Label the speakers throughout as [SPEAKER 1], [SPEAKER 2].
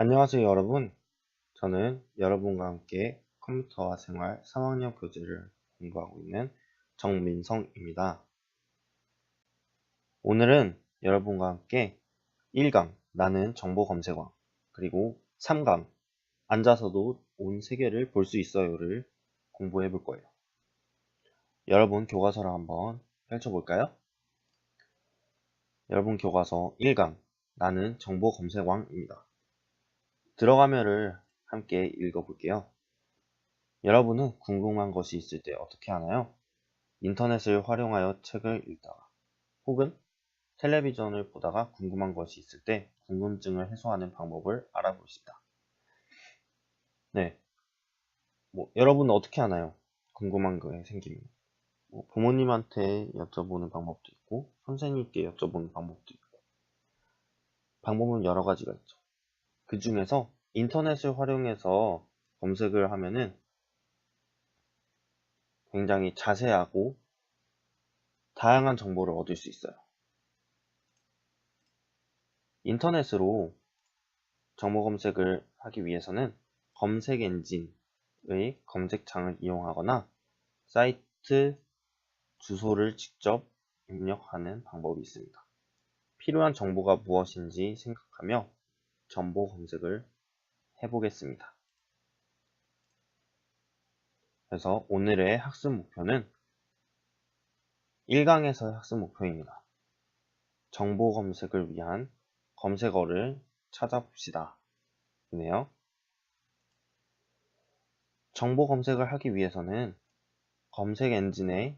[SPEAKER 1] 안녕하세요 여러분. 저는 여러분과 함께 컴퓨터와 생활 3학년 교재를 공부하고 있는 정민성입니다. 오늘은 여러분과 함께 1강 나는 정보 검색왕 그리고 3강 앉아서도 온 세계를 볼 수 있어요를 공부해 볼 거예요. 여러분 교과서를 한번 펼쳐볼까요? 여러분 교과서 1강 나는 정보 검색왕입니다 들어가면을 함께 읽어볼게요. 여러분은 궁금한 것이 있을 때 어떻게 하나요? 인터넷을 활용하여 책을 읽다가 혹은 텔레비전을 보다가 궁금한 것이 있을 때 궁금증을 해소하는 방법을 알아보시다. 네. 뭐, 여러분은 어떻게 하나요? 궁금한 거에 생기면. 뭐 부모님한테 여쭤보는 방법도 있고, 선생님께 여쭤보는 방법도 있고, 방법은 여러 가지가 있죠. 그 중에서 인터넷을 활용해서 검색을 하면은 굉장히 자세하고 다양한 정보를 얻을 수 있어요. 인터넷으로 정보 검색을 하기 위해서는 검색 엔진의 검색창을 이용하거나 사이트 주소를 직접 입력하는 방법이 있습니다. 필요한 정보가 무엇인지 생각하며 정보 검색을 해보겠습니다. 그래서 오늘의 학습 목표는 1강에서의 학습 목표입니다. 정보 검색을 위한 검색어를 찾아봅시다. 이네요. 정보 검색을 하기 위해서는 검색 엔진의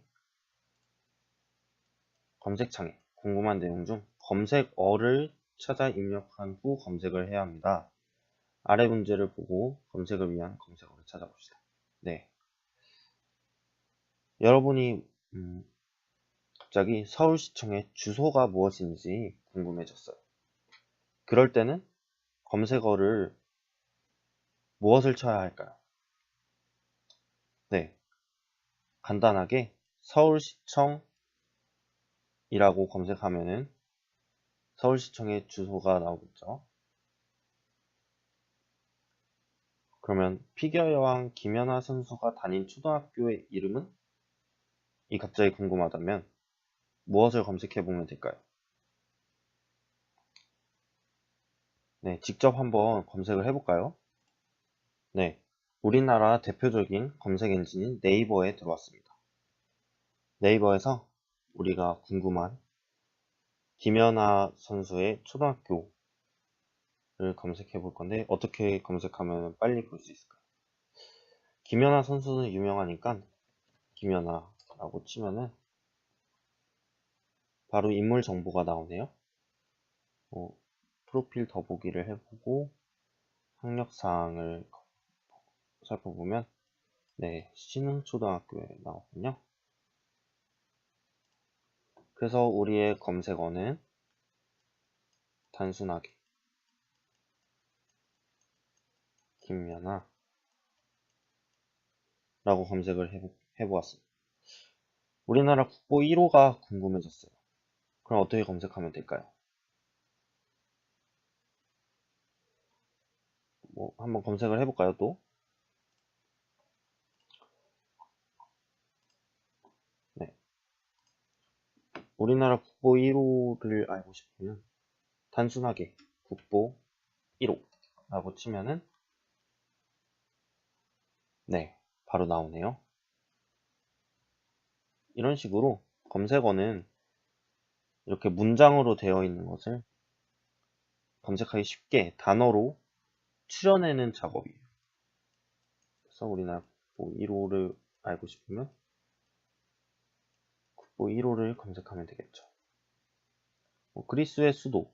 [SPEAKER 1] 검색창에 궁금한 내용 중 검색어를 찾아 입력한 후 검색을 해야 합니다. 아래 문제를 보고 검색을 위한 검색어를 찾아봅시다. 네. 여러분이 음, 갑자기 서울시청의 주소가 무엇인지 궁금해졌어요. 그럴 때는 검색어를 무엇을 쳐야 할까요? 네. 간단하게 서울시청이라고 검색하면은 서울시청의 주소가 나오겠죠. 그러면 피겨 여왕 김연아 선수가 다닌 초등학교의 이름은? 이 갑자기 궁금하다면 무엇을 검색해 보면 될까요? 네, 직접 한번 검색을 해볼까요? 네, 우리나라 대표적인 검색 엔진인 네이버에 들어왔습니다. 네이버에서 우리가 궁금한 김연아 선수의 초등학교를 검색해 볼 건데 어떻게 검색하면 빨리 볼 수 있을까요? 김연아 선수는 유명하니까 김연아라고 치면은 바로 인물 정보가 나오네요. 어, 프로필 더보기를 해보고 학력사항을 살펴보면 네, 신흥초등학교에 나오군요. 그래서 우리의 검색어는 단순하게 김연아 라고 검색을 해보, 해보았습니다. 우리나라 국보 1호가 궁금해졌어요. 그럼 어떻게 검색하면 될까요? 뭐 한번 검색을 해볼까요 또? 우리나라 국보 1호를 알고 싶으면 단순하게 국보 1호 라고 치면은 네 바로 나오네요. 이런 식으로 검색어는 이렇게 문장으로 되어 있는 것을 검색하기 쉽게 단어로 추려내는 작업이에요. 그래서 우리나라 국보 1호를 알고 싶으면 뭐 1호를 검색하면 되겠죠. 뭐 그리스의 수도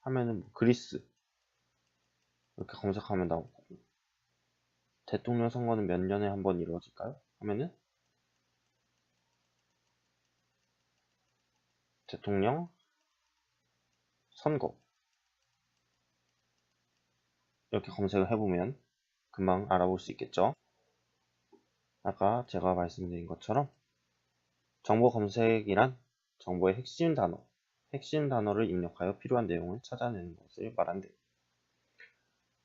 [SPEAKER 1] 하면은 뭐 그리스 이렇게 검색하면 나오고 대통령 선거는 몇 년에 한 번 이루어질까요? 하면은 대통령 선거 이렇게 검색을 해보면 금방 알아볼 수 있겠죠. 아까 제가 말씀드린 것처럼 정보 검색이란 정보의 핵심 단어, 핵심 단어를 입력하여 필요한 내용을 찾아내는 것을 말한대.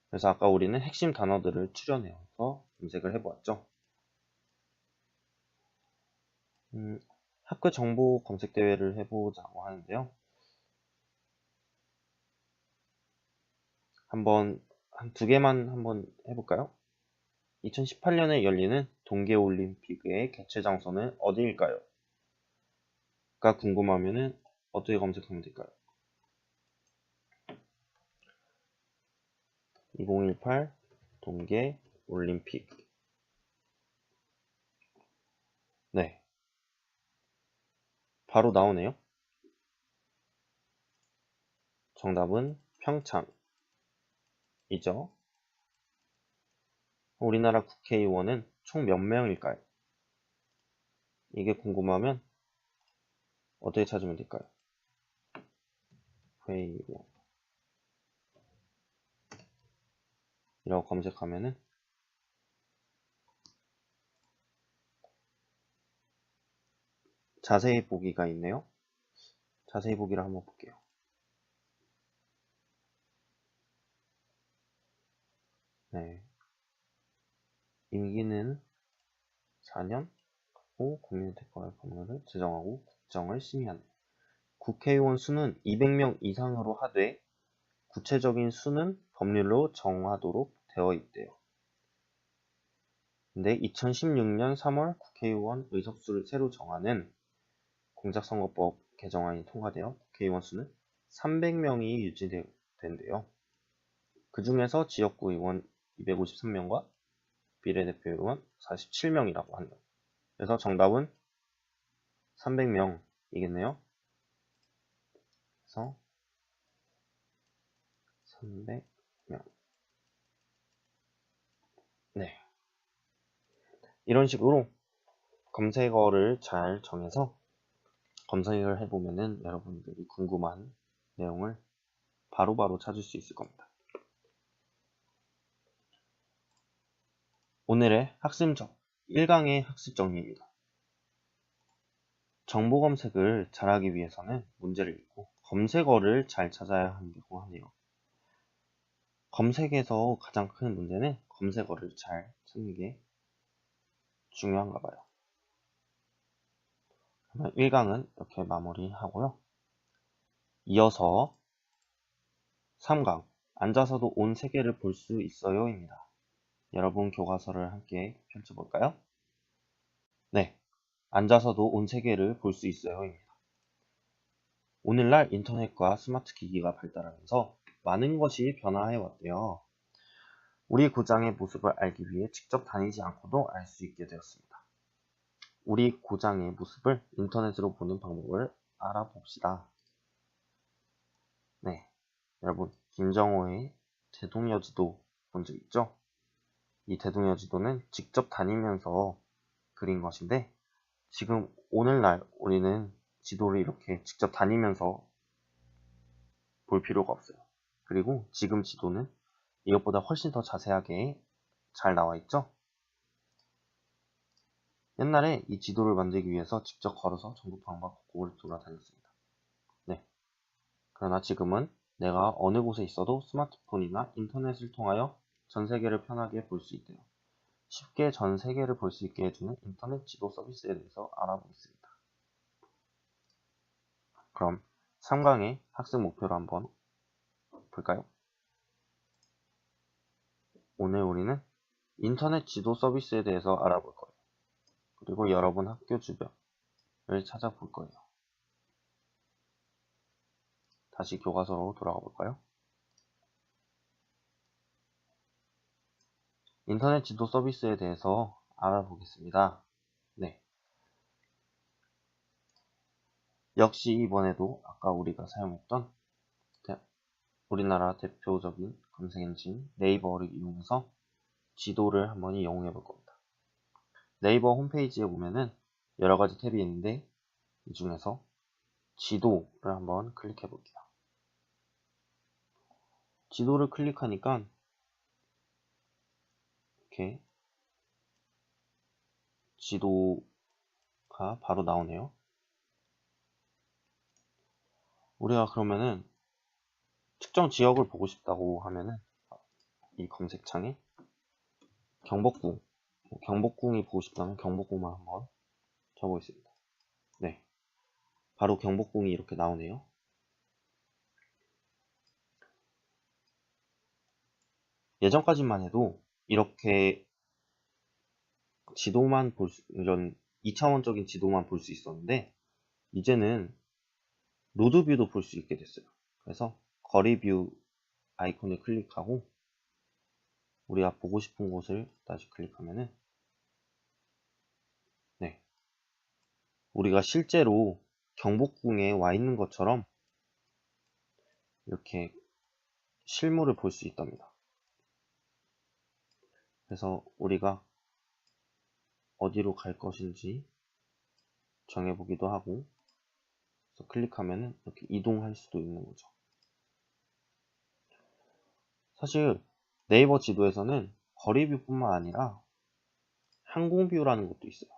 [SPEAKER 1] 그래서 아까 우리는 핵심 단어들을 추려내어서 검색을 해보았죠. 음, 학교 정보 검색 대회를 해보자고 하는데요. 한번 한 두 개만 한번 해볼까요? 2018년에 열리는 동계올림픽의 개최 장소는 어디일까요? 가 궁금하면은 어떻게 검색하면 될까요? 2018 동계 올림픽 네 바로 나오네요. 정답은 평창이죠. 우리나라 국회의원은 총 몇 명일까요? 이게 궁금하면 어떻게 찾으면 될까요? 회의원 이라고 검색하면은 자세히 보기가 있네요. 자세히 보기를 한번 볼게요. 네. 임기는 4년 후 국민대표의 법률을 제정하고 국정을 심의한다. 국회의원 수는 200명 이상으로 하되 구체적인 수는 법률로 정하도록 되어 있대요. 근데 2016년 3월 국회의원 의석수를 새로 정하는 공작선거법 개정안이 통과되어 국회의원 수는 300명이 유지된대요. 그 중에서 지역구 의원 253명과 비례대표 의원 47명이라고 한다. 그래서 정답은 300명이겠네요. 그래서 300명. 네. 이런 식으로 검색어를 잘 정해서 검색을 해보면은 여러분들이 궁금한 내용을 바로바로 바로 찾을 수 있을 겁니다. 오늘의 학습정 1강의 학습 정리입니다. 정보 검색을 잘하기 위해서는 문제를 읽고 검색어를 잘 찾아야 한다고 하네요. 검색에서 가장 큰 문제는 검색어를 잘 찾는 게 중요한가 봐요. 그러면 1강은 이렇게 마무리하고요. 이어서 3강 앉아서도 온 세계를 볼 수 있어요 입니다. 여러분 교과서를 함께 펼쳐볼까요? 네, 앉아서도 온 세계를 볼 수 있어요 입니다. 오늘날 인터넷과 스마트 기기가 발달하면서 많은 것이 변화해 왔대요. 우리 고장의 모습을 알기 위해 직접 다니지 않고도 알 수 있게 되었습니다. 우리 고장의 모습을 인터넷으로 보는 방법을 알아봅시다. 네, 여러분 김정호의 대동여지도 본 적 있죠? 이 대동여지도는 직접 다니면서 그린 것인데 지금 오늘날 우리는 지도를 이렇게 직접 다니면서 볼 필요가 없어요. 그리고 지금 지도는 이것보다 훨씬 더 자세하게 잘 나와 있죠? 옛날에 이 지도를 만들기 위해서 직접 걸어서 전국 방방곡곡을 돌아다녔습니다. 네. 그러나 지금은 내가 어느 곳에 있어도 스마트폰이나 인터넷을 통하여 전 세계를 편하게 볼 수 있대요. 쉽게 전 세계를 볼 수 있게 해주는 인터넷 지도 서비스에 대해서 알아보겠습니다. 그럼 3강의 학습 목표를 한번 볼까요? 오늘 우리는 인터넷 지도 서비스에 대해서 알아볼 거예요. 그리고 여러분 학교 주변을 찾아볼 거예요. 다시 교과서로 돌아가 볼까요? 인터넷 지도 서비스에 대해서 알아보겠습니다. 네. 역시 이번에도 아까 우리가 사용했던 우리나라 대표적인 검색 엔진 네이버를 이용해서 지도를 한번 이용해 볼 겁니다. 네이버 홈페이지에 보면은 여러 가지 탭이 있는데 이 중에서 지도를 한번 클릭해 볼게요. 지도를 클릭하니까 이렇게 지도가 바로 나오네요. 우리가 그러면은 특정 지역을 보고 싶다고 하면은 이 검색창에 경복궁, 뭐 경복궁이 보고 싶다면 경복궁만 한번 쳐보겠습니다. 네. 바로 경복궁이 이렇게 나오네요. 예전까지만 해도 이렇게 지도만 볼 수, 이런 2차원적인 지도만 볼 수 있었는데, 이제는 로드뷰도 볼 수 있게 됐어요. 그래서 거리뷰 아이콘을 클릭하고, 우리가 보고 싶은 곳을 다시 클릭하면은, 네. 우리가 실제로 경복궁에 와 있는 것처럼 이렇게 실물을 볼 수 있답니다. 그래서 우리가 어디로 갈 것인지 정해보기도 하고 그래서 클릭하면 이렇게 이동할 수도 있는 거죠. 사실 네이버 지도에서는 거리뷰뿐만 아니라 항공뷰라는 것도 있어요.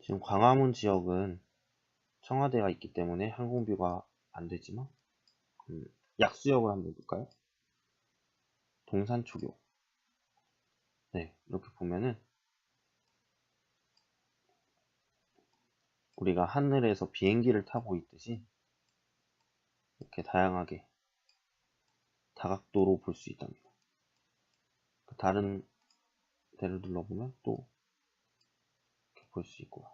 [SPEAKER 1] 지금 광화문 지역은 청와대가 있기 때문에 항공뷰가 안 되지만 음, 약수역을 한번 볼까요? 동산초교 네 이렇게 보면은 우리가 하늘에서 비행기를 타고 있듯이 이렇게 다양하게 다각도로 볼 수 있답니다. 그 다른 데를 눌러보면 또 볼 수 있고요.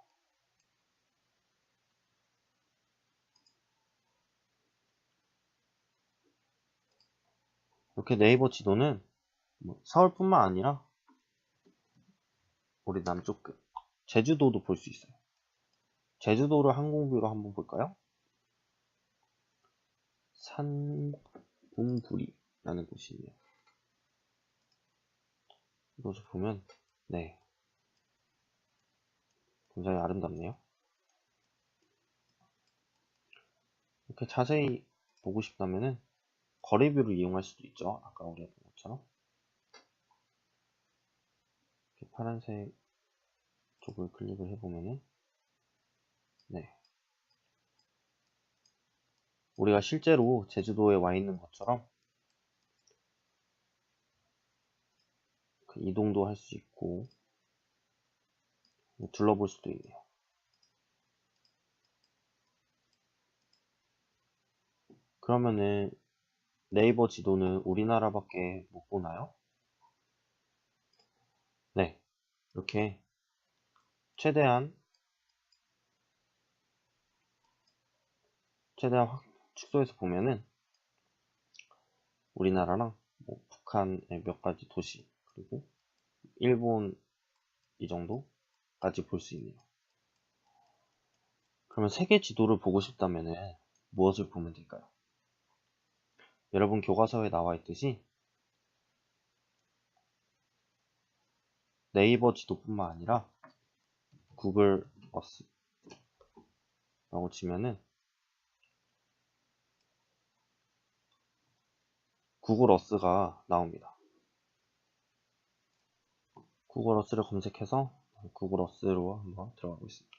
[SPEAKER 1] 이렇게 네이버 지도는 뭐 서울뿐만 아니라 우리 남쪽 끝 제주도도 볼 수 있어요. 제주도를 항공뷰로 한번 볼까요? 산봉부리라는 곳이 있네요. 이곳을 보면 네 굉장히 아름답네요. 이렇게 자세히 보고 싶다면은 거리뷰를 이용할 수도 있죠. 아까 우리가 본 것처럼. 이렇게 파란색 쪽을 클릭을 해보면은, 네. 우리가 실제로 제주도에 와 있는 것처럼 그 이동도 할 수 있고, 둘러볼 수도 있네요. 그러면은 네이버 지도는 우리나라밖에 못 보나요? 네, 이렇게 최대한 최대한 확 축소해서 보면은 우리나라랑 뭐 북한의 몇 가지 도시 그리고 일본 이 정도까지 볼 수 있네요. 그러면 세계 지도를 보고 싶다면은 무엇을 보면 될까요? 여러분 교과서에 나와 있듯이 네이버 지도뿐만 아니라 구글 어스 라고 치면은 구글 어스가 나옵니다. 구글 어스를 검색해서 구글 어스로 한번 들어가고 있습니다.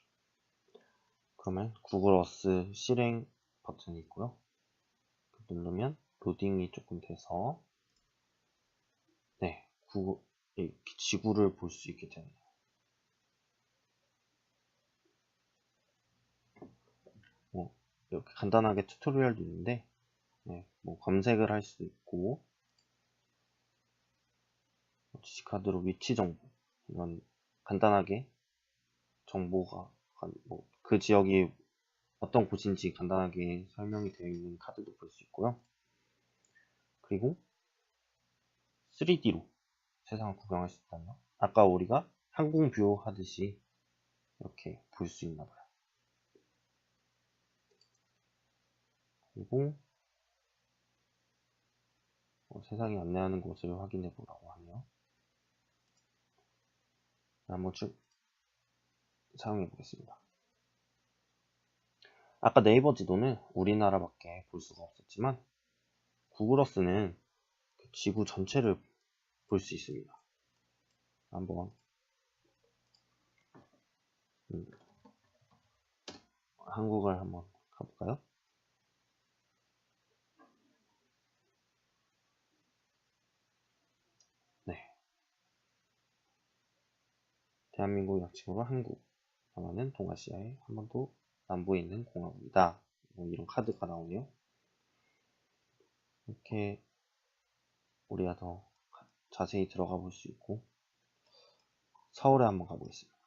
[SPEAKER 1] 그러면 구글 어스 실행 버튼이 있고요. 누르면 로딩이 조금 돼서 네, 구, 지구를 볼 수 있게 되네요. 뭐 이렇게 간단하게 튜토리얼도 있는데 네, 뭐 검색을 할수 있고 주식카드로 위치 정보 이런 간단하게 정보가 뭐 그 지역이 어떤 곳인지 간단하게 설명이 되어 있는 카드도 볼 수 있고요. 그리고 3D로 세상을 구경할 수 있다면 아까 우리가 항공뷰 하듯이 이렇게 볼 수 있나 봐요. 그리고 뭐 세상이 안내하는 곳을 확인해 보라고 하네요. 한번 쭉 사용해 보겠습니다. 아까 네이버 지도는 우리나라밖에 볼 수가 없었지만 구글어스는 그 지구 전체를 볼 수 있습니다. 한번 음, 한국을 한번 가볼까요? 네. 대한민국 약칭으로 한국, 하나는 동아시아의 한번도 남부에 있는 공화국이다. 뭐 이런 카드가 나오네요. 이렇게 우리가 더 자세히 들어가 볼 수 있고 서울에 한번 가보겠습니다.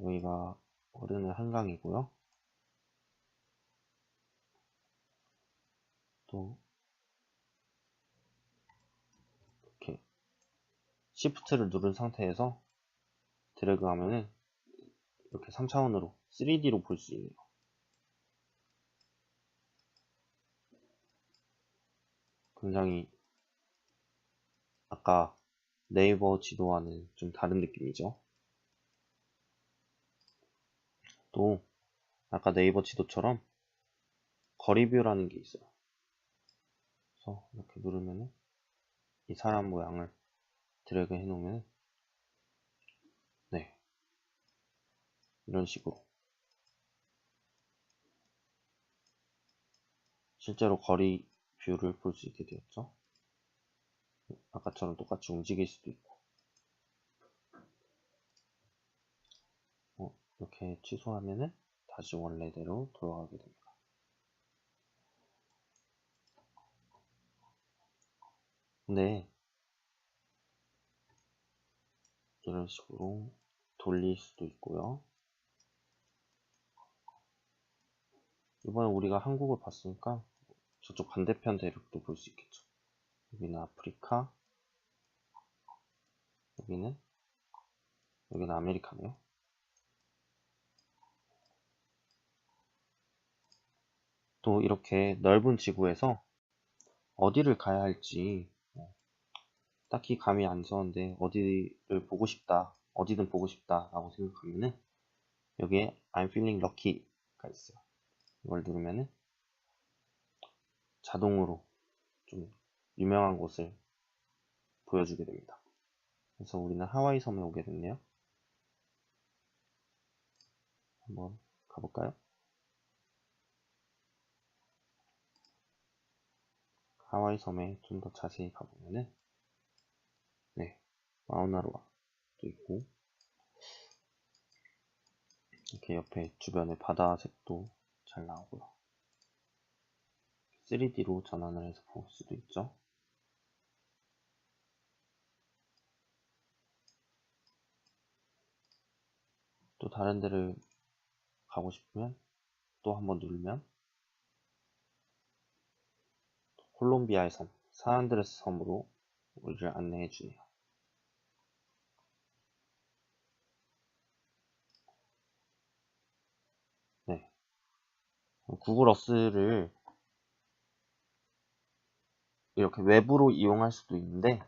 [SPEAKER 1] 여기가 어른의 한강이고요. 또 이렇게 Shift를 누른 상태에서 드래그 하면은 이렇게 3차원으로 3D로 볼 수 있네요. 굉장히 아까 네이버 지도와는 좀 다른 느낌이죠. 또 아까 네이버 지도처럼 거리뷰라는 게 있어요. 그래서 이렇게 누르면은 이 사람 모양을 드래그 해 놓으면 네 이런 식으로 실제로 거리 뷰를 볼 수 있게 되었죠. 아까처럼 똑같이 움직일 수도 있고 어, 이렇게 취소하면은 다시 원래대로 돌아가게 됩니다. 근데 이런 식으로 돌릴 수도 있고요. 이번에 우리가 한국을 봤으니까 저쪽 반대편 대륙도 볼 수 있겠죠. 여기는 아프리카, 여기는 여기는 아메리카네요. 또 이렇게 넓은 지구에서 어디를 가야 할지 뭐 딱히 감이 안 서는데 어디를 보고 싶다, 어디든 보고 싶다 라고 생각하면은 여기에 I'm feeling lucky가 있어요. 이걸 누르면은 자동으로 좀 유명한 곳을 보여주게 됩니다. 그래서 우리는 하와이 섬에 오게 됐네요. 한번 가볼까요? 하와이 섬에 좀 더 자세히 가보면은 네 마우나로아도 있고 이렇게 옆에 주변에 바다색도 잘 나오고요 3D로 전환을 해서 볼 수도 있죠 또 다른 데를 가고 싶으면 또 한번 누르면 콜롬비아의 섬, 사안드레스 섬으로 우리를 안내해 주네요. 네. 구글 어스를 이렇게 외부로 이용할 수도 있는데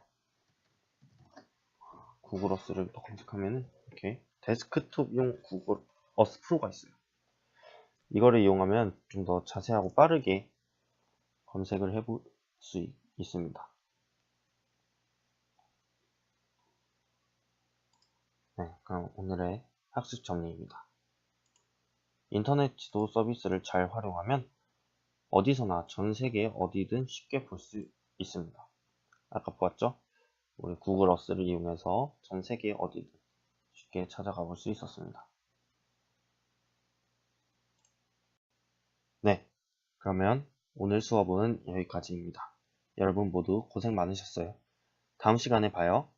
[SPEAKER 1] 구글 어스를 또 검색하면은 이렇게 데스크톱용 구글 어스 프로가 있어요. 이거를 이용하면 좀 더 자세하고 빠르게 검색을 해볼 수 있습니다. 네, 그럼 오늘의 학습 정리입니다. 인터넷 지도 서비스를 잘 활용하면 어디서나 전 세계 어디든 쉽게 볼 수 있습니다. 아까 보았죠? 우리 구글 어스를 이용해서 전 세계 어디든 쉽게 찾아가 볼 수 있었습니다. 네, 그러면 오늘 수업은 여기까지입니다. 여러분 모두 고생 많으셨어요. 다음 시간에 봐요.